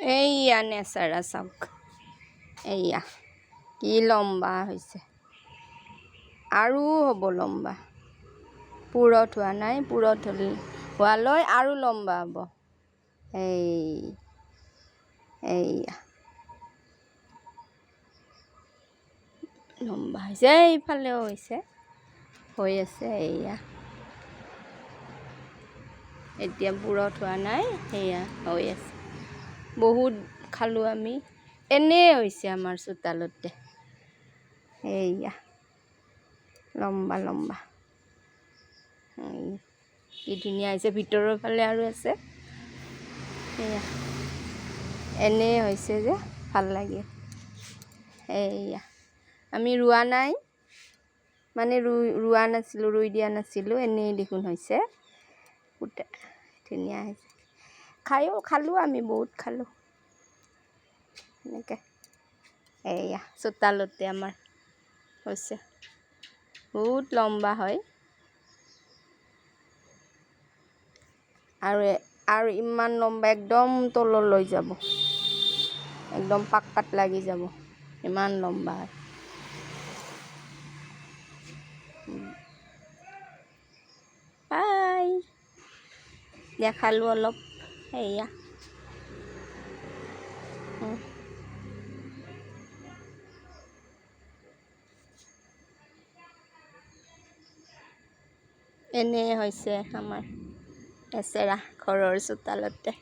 এইয়া নেচাৰা চাওক এইয়া, কি লম্বা হৈছে। আৰু হ'ব লম্বা। পুৰত হোৱা নাই, পুৰত হ'লে হোৱালৈ আৰু লম্বা হ'ব। এই, এইয়া। লম্বা হৈছে, এইফালেও হৈছে, হৈ আছে এইয়া। এতিয়া পুৰত হোৱা নাই সেয়া হৈ আছে। বহুত খালোঁ আমি। এনেই হৈছে আমাৰ চোতালতে। এইয়া, লম্বা লম্বা। কি ধুনীয়া হৈছে, ভিতৰৰ ফালে আৰু আছে। সেয়া এনেই হৈছে যে, ভালো লাগে। এইয়া, আমি ৰোৱা নাই। মানে ৰুই ৰোৱা নাছিলোঁ, ৰুই দিয়া নাছিলোঁ, এনেই দেখোন হৈছে। ধুনীয়া হৈছে। খায়ো খালোঁ আমি বহুত খালোঁ। এনেকৈ। এইয়া চোতালতে আমাৰ হৈছে। বহুত লম্বা হয়। আৰু আৰু ইমান লম্বা একদম তললৈ যাব। একদম পাক্কাত লাগি যাব। ইমান লম্বা হয়। বাই। দেখালোঁ অলপ। উম। এনেই হৈছে আমাৰ এচেৰা ঘৰৰ চোতালতে